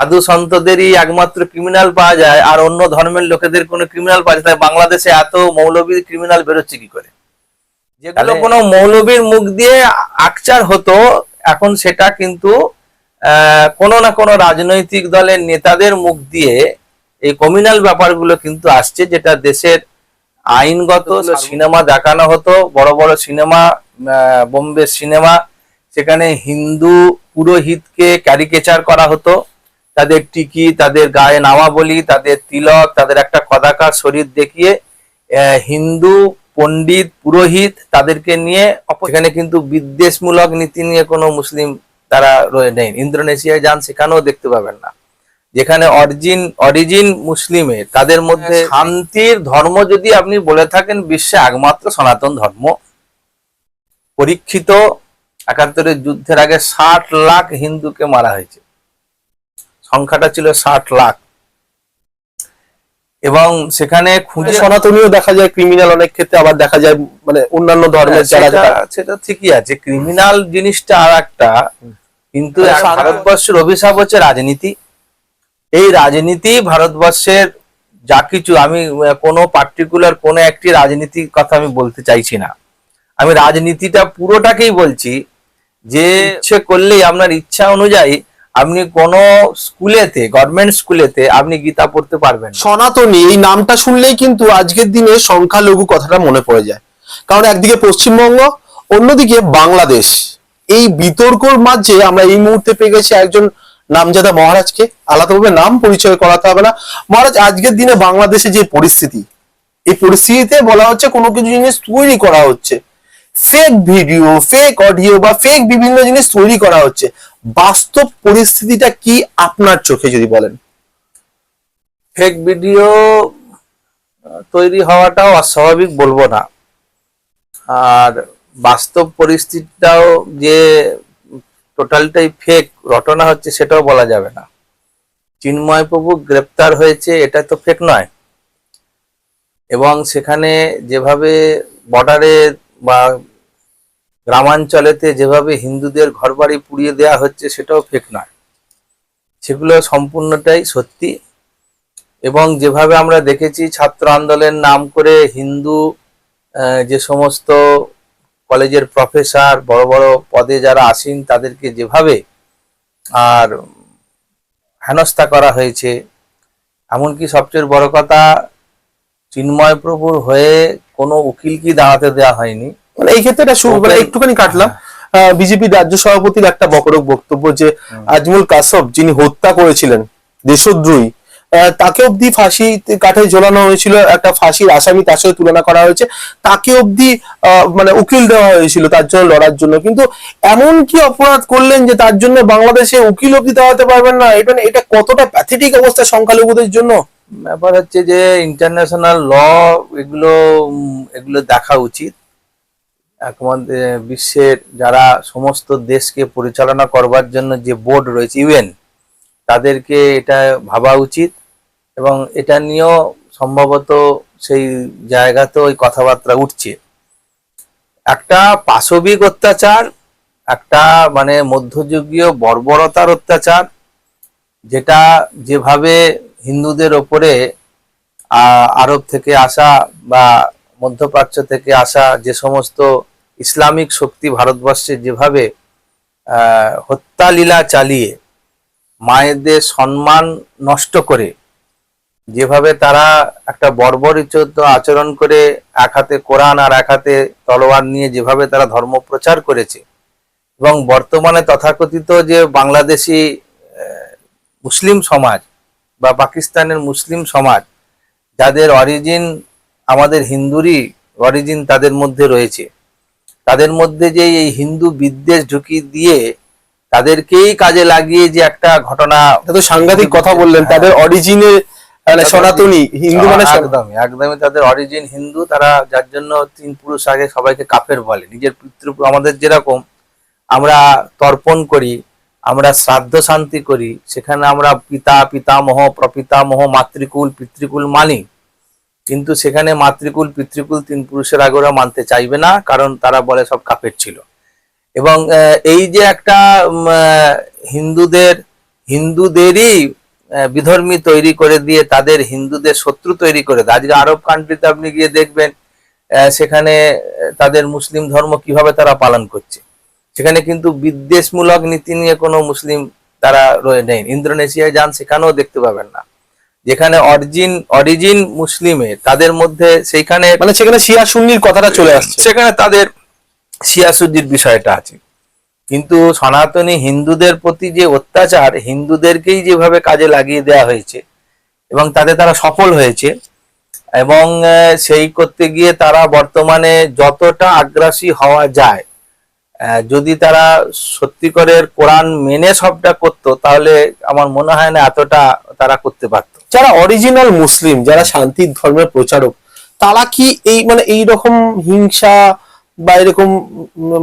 সাধু সন্তদেরই একমাত্র ক্রিমিনাল পাওয়া যায় আর অন্য ধর্মের লোকেদের কোনো ক্রিমিনাল পাওয়া যায় তাই বাংলাদেশে এত মৌলবী ক্রিমিনাল বেরোচ্ছে কি করে? যেগুলো কোনো মৌলবীর মুখ দিয়ে আকচার হতো এখন সেটা কিন্তু কোনো না কোনো রাজনৈতিক দলের নেতাদের মুখ দিয়ে এই কমিউনাল ব্যাপারগুলো কিন্তু আসছে যেটা দেশের আইনগত সিনেমা দেখানো হতো বড় বড় সিনেমা বোম্বে সিনেমা সেখানে হিন্দু পুরোহিতকে ক্যারিকেচার করা হতো। তাদের টিকি তাদের গায়ে নামাবলি তাদের তিলক তাদের একটা কদাকার শরীর দেখিয়ে হিন্দু পণ্ডিত পুরোহিত তাদেরকে নিয়ে সেখানে কিন্তু বিদ্বেষমূলক নীতি নিয়ে কোনো মুসলিম তারা রয়ে নেই। ইন্দোনেশিয়ায় যান সেখানেও দেখতে পাবেন না। যেখানে অরিজিন অরিজিন মুসলিমের তাদের মধ্যে শান্তির ধর্ম যদি আপনি বলে থাকেন বিশ্বে একমাত্র সনাতন ধর্ম। পরীক্ষিত একাত্তরের যুদ্ধের আগে ষাট লাখ হিন্দুকে মারা হয়েছে। সংখ্যাটা ছিল ষাট লাখ। এবং সেখানে খুঁজে সনাতনীয় দেখা যায় ক্রিমিনাল অনেক ক্ষেত্রে আবার দেখা যায় মানে অন্যান্য ধর্মের যারা সেটা সেটা ঠিকই আছে। ক্রিমিনাল জিনিসটা আর একটা কিন্তু মানে ভারতবর্ষের অভিশাপ হচ্ছে রাজনীতি। এই রাজনীতি ভারতবর্ষের যা কিছু আমি কোনো পার্টিকুলার কোনো একটি রাজনীতির কথা আমি বলতে চাইছি না। আমি রাজনীতিটা পুরোটাকেই বলছি যে ইচ্ছে করলেই আপনার ইচ্ছা অনুযায়ী আপনি কোনো স্কুলেতে গভর্নমেন্ট স্কুলেতে আপনি গীতা পড়তে পারবেন। সনাতনী, এই নামটা শুনলেই কিন্তু আজকের দিনে সংখ্যালঘু কথাটা মনে পড়ে যায়। কারণ একদিকে পশ্চিমবঙ্গ, অন্যদিকে বাংলাদেশ। এই বিতর্কর মাঝে আমরা এই মুহূর্তে পেয়ে গেছি একজন নামজাদা মহারাজকে। আলাদাভাবে নাম পরিচয় করাতে হবে না। মহারাজ, আজকের দিনে বাংলাদেশে যে পরিস্থিতি, এই পরিস্থিতিতে বলা হচ্ছে কোনো কিছু জিনিস তৈরি করা হচ্ছে। ফেক ভিডিও ফেক অডিও বা ফেক বিভিন্ন জিনিস তৈরি করা হচ্ছে। বাস্তব পরিস্থিতিটা কি আপনার চোখে যদি বলেন? ফেক ভিডিও তৈরি হওয়াটাও অস্বাভাবিক বলব না। আর বাস্তব পরিস্থিতিটাও যে টোটালটাই ফেক রটনা হচ্ছে সেটাও বলা যাবে না। চিন্ময় প্রভু গ্রেপ্তার হয়েছে, এটা তো ফেক নয়। এবং সেখানে যেভাবে বর্ডারে বা গ্রামাঞ্চলেতে যেভাবে হিন্দুদের ঘরবাড়ি পুড়িয়ে দেওয়া হচ্ছে, সেটাও ফেক নয়। সেগুলো সম্পূর্ণটাই সত্যি। এবং যেভাবে আমরা দেখেছি, ছাত্র আন্দোলনের নাম করে হিন্দু যে সমস্ত কলেজের প্রফেসর বড় বড় পদে যারা আসেন, তাদেরকে যেভাবে আর হেনস্থা করা হয়েছে, এমনকি সবচেয়ে বড় কথা, চিন্ময় প্রভুর হয়ে কোনো উকিল কি দাঁড়াতে দেওয়া হয়নি। মানে এই ক্ষেত্রে এটা শু- মানে একটুখানি কাটলাম। বিজেপি রাজ্য সভাপতির একটা বকরক বক্তব্য যে আজমুল কাসব যিনি হত্যা করেছিলেন দেশদ্রোহী তাকে অবধি ফাঁসি কাঠে ঝোলানো হয়েছিল একটা ফাঁসির আসামি তার সাথে তুলনা করা হয়েছে। তাকে অবধি আহ, মানে উকিল দেওয়া হয়েছিল তার জন্য লড়ার জন্য। কিন্তু এমন কি অপরাধ করলেন যে তার জন্য বাংলাদেশে উকিল অবধি দেওয়াতে পারবেন না? এটা এটা কতটা প্যাথেটিক অবস্থা সংখ্যালঘুদের জন্য? ব্যাপার হচ্ছে যে ইন্টারন্যাশনাল ল এগুলো এগুলো দেখা উচিত। বিশ্বের যারা সমস্ত দেশকে পরিচালনা করবার জন্য যে বোর্ড রয়েছে, ইউএন, তাদেরকে এটা ভাবা উচিত এবং এটা নিয়েও সম্ভবত সেই জায়গাতে ওই কথাবার্তা উঠছে। একটা পাশবিক অত্যাচার, একটা মানে মধ্যযুগীয় বর্বরতার অত্যাচার, যেটা যেভাবে হিন্দুদের ওপরে আরব থেকে আসা বা মধ্যপ্রাচ্য থেকে আসা যে সমস্ত ইসলামিক শক্তি ভারতবর্ষে যেভাবে হত্যালীলা চালিয়ে মায়েদের সম্মান নষ্ট করে, যেভাবে তারা একটা বর্বরিচত আচরণ করে এক হাতে কোরআন আর এক হাতে তলোয়ার নিয়ে যেভাবে তারা ধর্ম প্রচার করেছে, এবং বর্তমানে তথাকথিত যে বাংলাদেশি মুসলিম সমাজ বা পাকিস্তানের মুসলিম সমাজ, যাদের অরিজিন আমাদের হিন্দুরই অরিজিন তাদের মধ্যে রয়েছে। তাদের মধ্যে যে এই হিন্দু বিদ্বেষ ঢুকিয়ে দিয়ে তাদেরকেই কাজে লাগিয়ে যে একটা ঘটনা তো সাংঘাতিক কথা বললেন তাদের অরিজিনে মানে সনাতনী হিন্দু মানে একদমই একদমই তাদের অরিজিন হিন্দু তারা যার জন্য তিন পুরুষ আগে সবাইকে কাফের বলে। নিজের পিতৃ আমাদের যেরকম আমরা তর্পণ করি আমরা শ্রাদ্ধ শান্তি করি সেখানে আমরা পিতা পিতামহ প্রপিতামহ মাতৃকুল পিতৃকুল মানি কিন্তু সেখানে মাতৃকুল, পিতৃকুল তিন পুরুষের আগে ওরা মানতে চাইবে না, কারণ তারা বলে সব কাপের ছিল। এবং এই যে একটা হিন্দুদের, হিন্দুদেরই বিধর্মী তৈরি করে দিয়ে তাদের হিন্দুদের শত্রু তৈরি করে দেয়। আজকে আরব কান্ট্রিতে আপনি গিয়ে দেখবেন সেখানে তাদের মুসলিম ধর্ম কীভাবে তারা পালন করছে। সেখানে কিন্তু বিদ্বেষমূলক নীতি নিয়ে কোনো মুসলিম তারা রয়ে নেই। ইন্দোনেশিয়ায় যান, সেখানেও দেখতে পাবেন না। যেখানে অরিজিন অরিজিন মুসলিমের তাদের মধ্যে সেইখানে মানে সেখানে শিয়া সুন্নির কথাটা চলে আসছে। সেখানে তাদের শিয়া শিয়াসুদ্দির বিষয়টা আছে। কিন্তু সনাতনী হিন্দুদের প্রতি যে অত্যাচার হিন্দুদেরকেই যেভাবে কাজে লাগিয়ে দেওয়া হয়েছে এবং তাতে তারা সফল হয়েছে এবং সেই করতে গিয়ে তারা বর্তমানে যতটা আগ্রাসী হওয়া যায় যদি তারা সত্যিকরের কোরআন মেনে সবটা করতো, তাহলে আমার মনে হয় না এতটা তারা করতে পারতো। যারা অরিজিনাল মুসলিম, যারা শান্তির ধর্মের প্রচারক, তারা কি এই মানে এই রকম হিংসা বা এরকম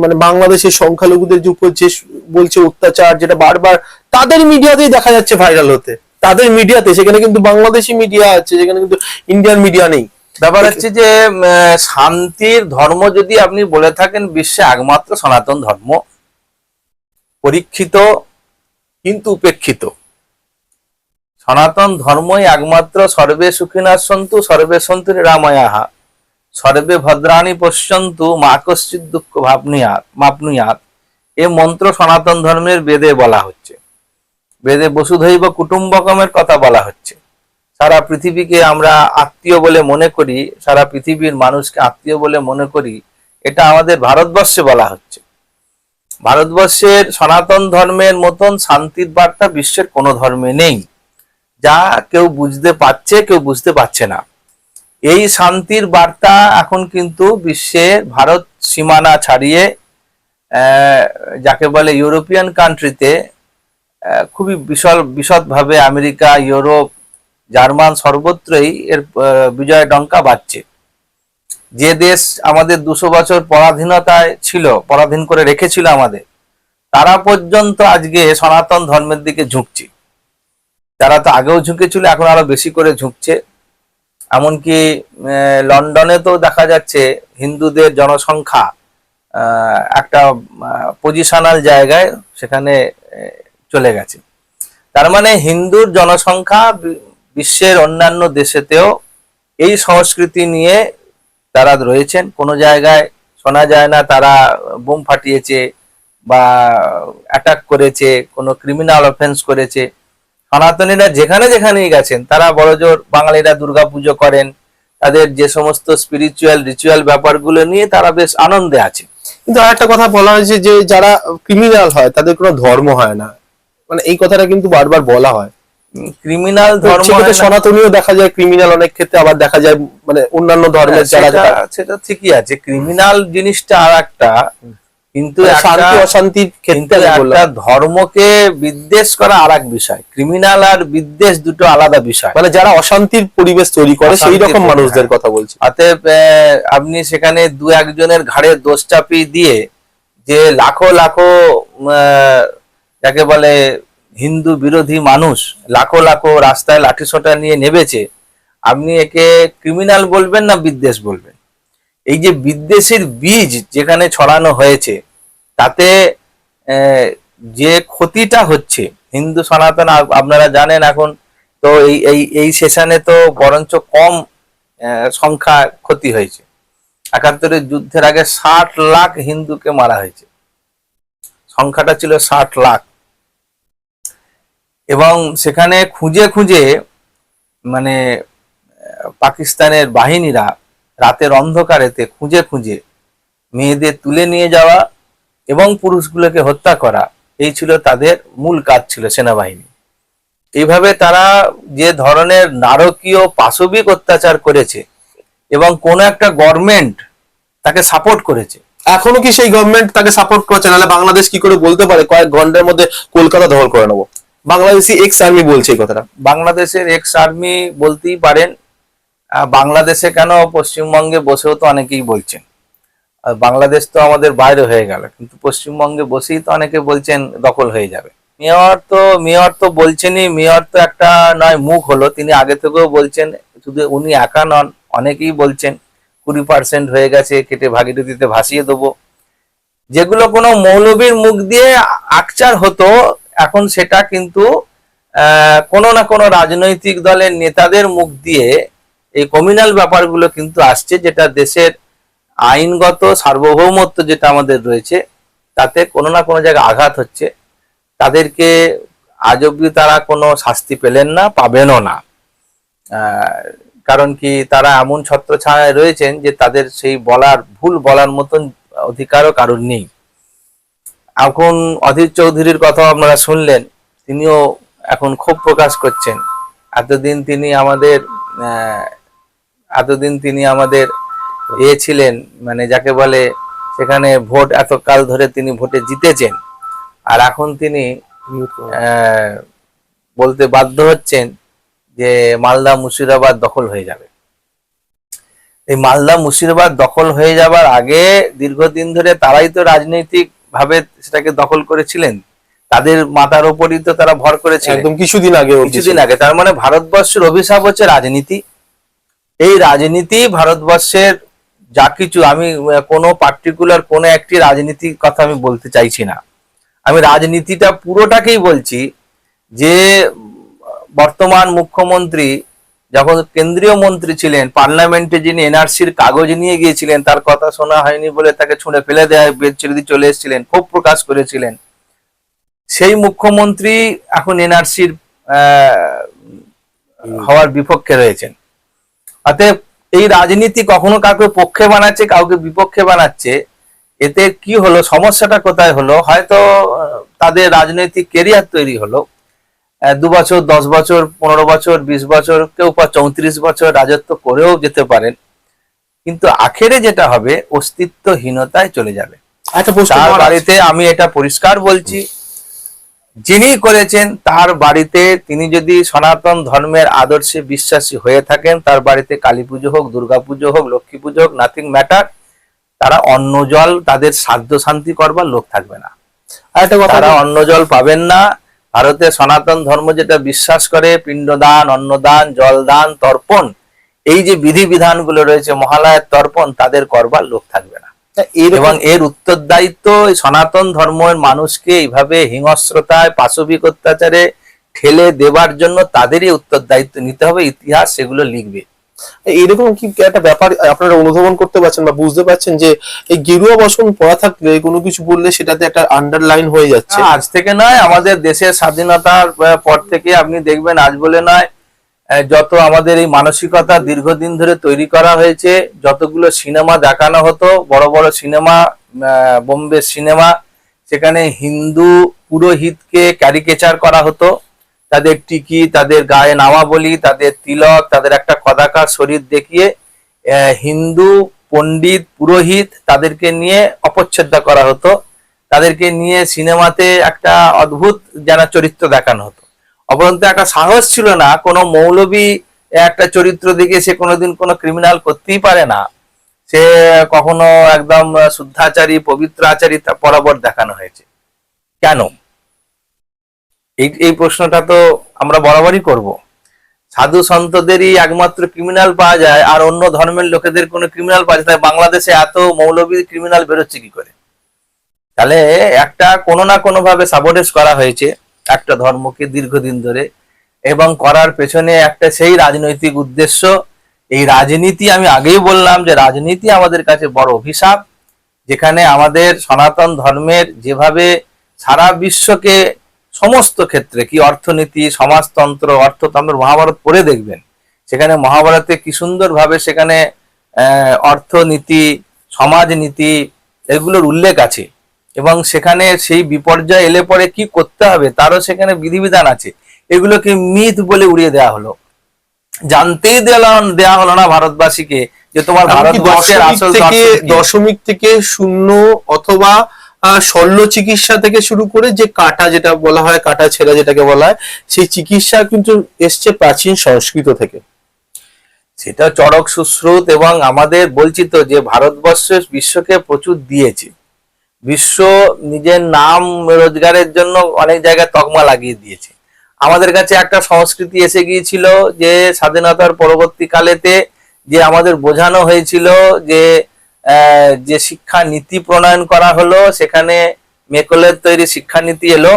মানে বাংলাদেশের সংখ্যালঘুদের উপর যে বলছে অত্যাচার যেটা বারবার তাদের মিডিয়াতেই দেখা যাচ্ছে ভাইরাল হতে। তাদের মিডিয়াতে, সেখানে কিন্তু বাংলাদেশি মিডিয়া আছে যেখানে কিন্তু ইন্ডিয়ান মিডিয়া নেই। ব্যাপার হচ্ছে যে শান্তির ধর্ম যদি আপনি বলে থাকেন, বিশ্বে একমাত্র সনাতন ধর্ম। পরীক্ষিত কিন্তু উপেক্ষিত। সনাতন ধর্মই একমাত্র সর্বে সুখিনা সন্তু সর্বে সন্তু রামায়াহা সর্বে ভদ্রাণী পশ্যন্তু, মা কশ্চিৎ দুঃখ ভাবনুয়াত, মাপনুয়াত। এ মন্ত্র সনাতন ধর্মের বেদে বলা হচ্ছে। বেদে বসুধৈব কুটুম্বকমের কথা বলা হচ্ছে। সারা পৃথিবীকে আমরা আত্মীয় বলে মনে করি, সারা পৃথিবীর মানুষকে আত্মীয় বলে মনে করি, এটা আমাদের ভারতবর্ষে বলা হচ্ছে। ভারতবর্ষের সনাতন ধর্মের মতন শান্তির বার্তা বিশ্বের কোনো ধর্মে নেই। যা কেউ বুঝতে পারছে, কেউ বুঝতে পারছে না। এই শান্তির বার্তা এখন কিন্তু বিশ্বের ভারত সীমানা ছাড়িয়ে যাকে বলে ইউরোপিয়ান কান্ট্রিতে খুবই বিশাল, বিশদভাবে আমেরিকা, ইউরোপ জার্মান সর্বত্রই এর বিজয় ডঙ্কা বাজছে যে দেশ আমাদের দুশো বছর পরাধীনতায় ছিল, পরাধীন করে রেখেছিল আমাদের, তারা পর্যন্ত আজকে সনাতন ধর্মের দিকে ঝুঁকছে। তারা তো আগেও ঝুঁকেছিল, এখন আরও বেশি করে ঝুঁকছে। এমনকি লন্ডনে তো দেখা যাচ্ছে হিন্দুদের জনসংখ্যা একটা পজিশনাল জায়গায় সেখানে চলে গেছে। তার মানে হিন্দুর জনসংখ্যা বিশ্বের অন্যান্য দেশেতেও এই সংস্কৃতি নিয়ে তারা রয়েছেন। কোনো জায়গায় শোনা যায় না তারা বোম ফাটিয়েছে বা অ্যাটাক করেছে, কোনো ক্রিমিনাল অফেন্স করেছে। সনাতনীরা যেখানে যেখানেই গেছেন, তারা বড়জোর বাঙালিরা দুর্গাপুজো করেন। তাদের যে সমস্ত স্পিরিচুয়াল রিচুয়াল ব্যাপারগুলো নিয়ে তারা বেশ আনন্দে আছে। কিন্তু আর একটা কথা বলা হয়েছে যে যারা ক্রিমিনাল হয়, তাদের কোনো ধর্ম হয় না। মানে এই কথাটা কিন্তু বারবার বলা হয়। ক্রিমিনাল ধর্ম সনাতনীয় দেখা যায় ক্রিমিনাল অনেক ক্ষেত্রে আবার দেখা যায় মানে অন্যান্য ধর্মের হ্যাঁ, যারা সেটা ঠিকই আছে। ক্রিমিনাল জিনিসটা আর একটা কিন্তু মানে শান্তি অশান্তির ক্ষেত্রে একটা ধর্মকে বিদ্বেষ করা আর এক বিষয়। ক্রিমিনাল আর বিদ্বেষ দুটো আলাদা বিষয়। মানে যারা অশান্তির পরিবেশ তৈরি করে সেই রকম মানুষদের। কথা বলছি। অতএব আপনি সেখানে দু একজনের ঘাড়ে দোষ চাপিয়ে দিয়ে যে লাখো লাখো আহ, যাকে বলে হিন্দু বিরোধী মানুষ লাখো লাখো রাস্তায় লাঠিসোঁটা নিয়ে নেবেছে আপনি একে ক্রিমিনাল বলবেন না বিদ্বেষ বলবেন? এই যে বিদ্বেষের বীজ যেখানে ছড়ানো হয়েছে, তাতে যে ক্ষতিটা হচ্ছে, হিন্দু সনাতন আপনারা জানেন এখন, তো এই এই এই সেশনে তো বরঞ্চ কম সংখ্যা ক্ষতি হয়েছে। একাত্তরের যুদ্ধের আগে ষাট লাখ হিন্দুকে মারা হয়েছে। সংখ্যাটা ছিল ষাট লাখ। এবং সেখানে খুঁজে খুঁজে মানে পাকিস্তানের বাহিনীরা রাতের অন্ধকারেতে খুঁজে খুঁজে মেয়েদের তুলে নিয়ে যাওয়া এবং পুরুষগুলোকে হত্যা করা, এই ছিল তাদের মূল কাজ ছিল সেনাবাহিনী। এইভাবে তারা যে ধরনের নারকীয় পাশবিক অত্যাচার করেছে এবং কোন একটা গভর্নমেন্ট তাকে সাপোর্ট করেছে। এখনও কি সেই গভর্নমেন্ট তাকে সাপোর্ট করছে? নাহলে বাংলাদেশ কি করে বলতে পারে? কয়েক ঘণ্টার মধ্যে কলকাতা দখল করে নেব। বাংলাদেশি এক্স আর্মি বলছে এই কথাটা। বাংলাদেশের এক্স আর্মি বলতেই পারেন বাংলাদেশে কেন পশ্চিমবঙ্গে বসেও তো অনেকেই বলছেন। বাংলাদেশ তো আমাদের বাইরে হয়ে গেল, কিন্তু পশ্চিমবঙ্গে বসেই তো অনেকে বলছেন দখল হয়ে যাবে। মেয়র তো মেয়র তো বলছেনই, মেয়র তো একটা নয়, মুখ হলো। তিনি আগে থেকেও বলছেন, শুধু উনি একা নন, অনেকেই বলছেন, কুড়ি পার্সেন্ট হয়ে গেছে, কেটে ভাগীরথীতে ভাসিয়ে দেবো। যেগুলো কোনো মৌলবীর মুখ দিয়ে আকচার হতো এখন সেটা কিন্তু কোনো না কোনো রাজনৈতিক দলের নেতাদের মুখ দিয়ে এই কমিউনাল ব্যাপারগুলো কিন্তু আসছে, যেটা দেশের আইনগত সার্বভৌমত্ব যেটা আমাদের রয়েছে, তাতে কোনো না কোনো জায়গায় আঘাত হচ্ছে। তাদেরকে আজ অব্দি তারা কোনো শাস্তি পেলেন না, পাবেনও না। কারণ কি তারা এমন ছত্রছায়ায় রয়েছেন যে তাদের সেই বলার, ভুল বলার মতন অধিকারও কারোর নেই। এখন অধীর চৌধুরীর কথা আপনারা শুনলেন তিনিও এখন ক্ষোভ প্রকাশ করছেন। এতদিন তিনি আমাদের এতদিন তিনি আমাদের এ ছিলেন মানে যাকে বলে সেখানে ভোট এতকাল ধরে তিনি ভোটে জিতেছেন। আর এখন তিনি বলতে বাধ্য হচ্ছেন যে মালদা মুর্শিদাবাদ দখল হয়ে যাবে। এই মালদা মুর্শিদাবাদ দখল হয়ে যাবার আগে দীর্ঘদিন ধরে তারাই তো রাজনৈতিক ভাবে সেটাকে দখল করেছিলেন তাদের মাথার উপরই তো তারা ভর করেছিলেন। একদম কিছুদিন আগে কিছুদিন আগে তার মানে ভারতবর্ষের অভিশাপ হচ্ছে রাজনীতি। এই রাজনীতি ভারতবর্ষের যা কিছু আমি কোনো পার্টিকুলার কোনো একটি রাজনীতির কথা আমি বলতে চাইছি না। আমি রাজনীতিটা পুরোটাকেই বলছি যে বর্তমান মুখ্যমন্ত্রী যখন কেন্দ্রীয় মন্ত্রী ছিলেন পার্লামেন্টে যিনি এনআরসির কাগজ নিয়ে গিয়েছিলেন তার কথা শোনা হয়নি বলে তাকে ছুঁড়ে ফেলে দেয় বেদ ছেড়ে চলে এসেছিলেন ক্ষোভ প্রকাশ করেছিলেন। সেই মুখ্যমন্ত্রী এখন এনআরসির হওয়ার বিপক্ষে রয়েছেন। অতএব এই রাজনীতি কখনো কাউকে পক্ষে বানাচ্ছে কাউকে বিপক্ষে বানাচ্ছে এতে কি হলো সমস্যাটা কোথায় হলো? হয়তো তাদের রাজনৈতিক কেরিয়ার তৈরি হলো। দু বছর দশ বছর পনেরো বছর বিশ বছর কেউ বা চৌত্রিশ বছর রাজত্ব করেও যেতে পারেন। কিন্তু আখেরে যেটা হবে অস্তিত্বহীনতায় চলে যাবে। তার বাড়িতে আমি এটা পরিষ্কার বলছি যিনি করেছেন তার বাড়িতে তিনি যদি সনাতন ধর্মের আদর্শে বিশ্বাসী হয়ে থাকেন তার বাড়িতে কালী পুজো হোক দুর্গা পুজো হোক লক্ষ্মী পুজো হোক নাথিং ম্যাটার তারা অন্ন জল তাদের সাধ্য শান্তি করবার লোক থাকবে না। তারা অন্ন জল পাবেন না ভারতে সনাতন ধর্ম যেটা বিশ্বাস করে পিণ্ডদান অন্নদান জলদান তর্পণ এই যে বিধি বিধানগুলো রয়েছে মহালয়ের তর্পণ তাদের করবার লোক থাকবে না। এবং এর উত্তরদায়িত্ব এই সনাতন ধর্মের মানুষকে এইভাবে হিংস্রতায় পাশবিক অত্যাচারে ঠেলে দেবার জন্য তাদেরই উত্তরদায়িত্ব নিতে হবে। ইতিহাস সেগুলো লিখবে। এরকম কি একটা ব্যাপার আপনারা অনুধাবন করতে পারছেন বা বুঝতে পারছেন যে এই গেরুয়া বসন পড়া থাকলে কোনো কিছু বললে সেটাতে একটা আন্ডারলাইন হয়ে যাচ্ছে? আজ থেকে নয়, আমাদের দেশের স্বাধীনতার পর থেকে আপনি দেখবেন আজ বলে নয় যত আমাদের এই মানসিকতা দীর্ঘদিন ধরে তৈরি করা হয়েছে, যতগুলো সিনেমা দেখানো হতো, বড় বড় সিনেমা বোম্বে সিনেমা, সেখানে হিন্দু পুরোহিতকে ক্যারিকেচার করা হতো তাদের টিকি, তাদের গায়ে নামাবলি তাদের তিলক, তাদের একটা কদাকার শরীর দেখিয়ে হিন্দু, পণ্ডিত, পুরোহিত তাদেরকে নিয়ে অপচ্ছেদ্য করা হতো। তাদেরকে নিয়ে সিনেমাতে একটা অদ্ভুত যেন চরিত্র দেখানো হতো। অপরন্ত একটা সাহস ছিল না, কোনো মৌলবী একটা চরিত্র দেখে সে কোনোদিন কোনো ক্রিমিনাল করতেই পারে না। সে কখনো একদম শুদ্ধাচারী পবিত্র আচারী বরাবর দেখানো হয়েছে। কেন? এই এই প্রশ্নটা তো আমরা বরাবরই করব। সাধু সন্তদেরই একমাত্র ক্রিমিনাল পাওয়া যায়, আর অন্য ধর্মের লোকেদের কোনো ক্রিমিনাল পাওয়া যায় বাংলাদেশে এত মৌলবী ক্রিমিনাল বেরোচ্ছে কি করে? তাহলে একটা কোনো না কোনো ভাবে করা হয়েছে একটা ধর্মকে দীর্ঘদিন ধরে, এবং করার পেছনে একটা সেই রাজনৈতিক উদ্দেশ্য। এই রাজনীতি আমি আগেই বললাম যে রাজনীতি আমাদের কাছে বড় অভিশাপ, যেখানে আমাদের সনাতন ধর্মের যেভাবে সারা বিশ্বকে সমস্ত ক্ষেত্রে কি অর্থনীতি সমাজতন্ত্র অর্থতন্ত্র মহাভারত পড়ে দেখবেন। সেখানে মহাভারতে কি সুন্দরভাবে সেখানে অর্থনীতি সমাজনীতি এগুলোর উল্লেখ আছে। এবং সেখানে সেই বিপর্যয় এলে পরে কি করতে হবে তারও সেখানে বিধিবিধান আছে। এগুলোকে মিথ বলে উড়িয়ে দেওয়া হলো। জানতেই দেওয়া দেওয়া হলো না ভারতবাসীকে যে তোমার ভারতবর্ষের আসল দশমিক থেকে শূন্য অথবা শল্য চিকিৎসা থেকে শুরু করে যে কাটা যেটা বলা হয়, কাটা ছেঁড়া যেটাকে বলা হয়, সেই চিকিৎসা কিন্তু এসছে প্রাচীন সংস্কৃত থেকে। সেটা চড়ক সুশ্রুত এবং আমাদের বলছি তো যে ভারতবর্ষ বিশ্বকে প্রচুর দিয়েছে। বিশ্ব নিজের নাম রোজগারের জন্য অনেক জায়গায় তকমা লাগিয়ে দিয়েছে। আমাদের কাছে একটা সংস্কৃতি এসে গিয়েছিল যে স্বাধীনতার পরবর্তীকালেতে যে আমাদের বোঝানো হয়েছিল যে যে শিক্ষা নীতি প্রণয়ন করা হলো, সেখানে মেকলের তৈরি শিক্ষানীতি এলো।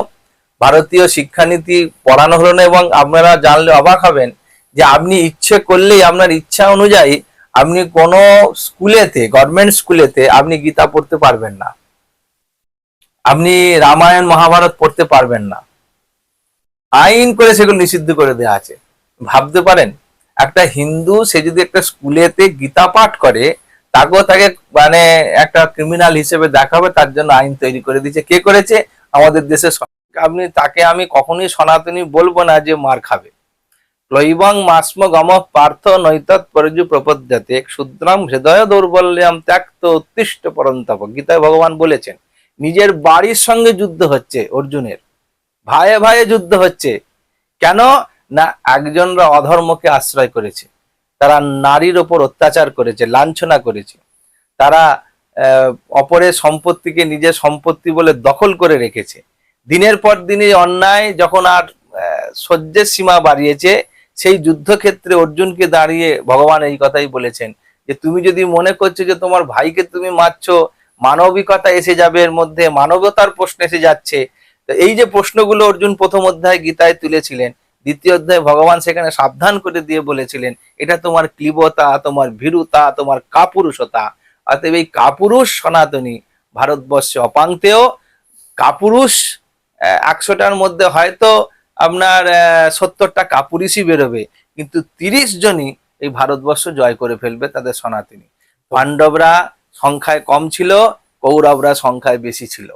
ভারতীয় শিক্ষানীতি পড়ানো হলো না এবং আপনারা জানলে অবাক হবেন যে আপনি ইচ্ছে করলেই, আপনার ইচ্ছা অনুযায়ী আপনি কোনো স্কুলেতে গভর্নমেন্ট স্কুলেতে আপনি গীতা পড়তে পারবেন না। আপনি রামায়ণ, মহাভারত পড়তে পারবেন না। আইন করে সেগুলো নিষিদ্ধ করে দেওয়া আছে। ভাবতে পারেন, একটা হিন্দু সে যদি একটা স্কুলেতে গীতা পাঠ করে তাকেও তাকে মানে একটা ক্রিমিনাল হিসেবে দেখাবে, তার জন্য আইন তৈরি করে দিয়েছে। কে করেছে? আমাদের দেশে আপনি, তাকে আমি কখনোই সনাতনী বলব না যে মার খাবে। ক্লৈবং মাস্ম গম পার্থ নৈতৎ পরজু প্রপদ্যতে। ক্ষুদ্রাম হৃদয় দৌর্বল্যাম ত্যাক্ত উত্তিষ্ট পরন্তপ। গীতায় ভগবান বলেছেন, নিজের বাড়ির সঙ্গে যুদ্ধ হচ্ছে অর্জুনের। ভাইয়ে ভাইয়ে যুদ্ধ হচ্ছে। কেন? না, একজনরা অধর্মকে আশ্রয় করেছে। তারা নারীর ওপর অত্যাচার করেছে, লাঞ্ছনা করেছে। তারা অপরের সম্পত্তিকে নিজের সম্পত্তি বলে দখল করে রেখেছে। দিনের পর দিনে অন্যায় যখন আর সহ্যের সীমা বাড়িয়েছে, সেই যুদ্ধক্ষেত্রে অর্জুনকে দাঁড়িয়ে ভগবান এই কথাই বলেছেন যে, তুমি যদি মনে করছ যে তোমার ভাইকে তুমি মারছো, মানবিকতা এসে যাবে এর মধ্যে, মানবতার প্রশ্ন এসে যাচ্ছে। তো এই যে প্রশ্নগুলো অর্জুন প্রথম অধ্যায় গীতায় তুলেছিলেন দ্বিতীয় অধ্যায়ে ভগবান সেখানে সাবধান করে দিয়ে বলেছিলেন, এটা তোমার ক্লিবতা, তোমার ভীরুতা, তোমার কাপুরুষতা। অতএব এই কাপুরুষ সনাতনী ভারতবর্ষে অপাঙ্ক্তেয় কাপুরুষ একশোটার মধ্যে হয়তো আপনার সত্তরটা কাপুরুষই বেরোবে, কিন্তু তিরিশ জনই এই ভারতবর্ষ জয় করে ফেলবে তাদের সনাতনী। পাণ্ডবরা সংখ্যায় কম ছিল, কৌরবরা সংখ্যায় বেশি ছিল।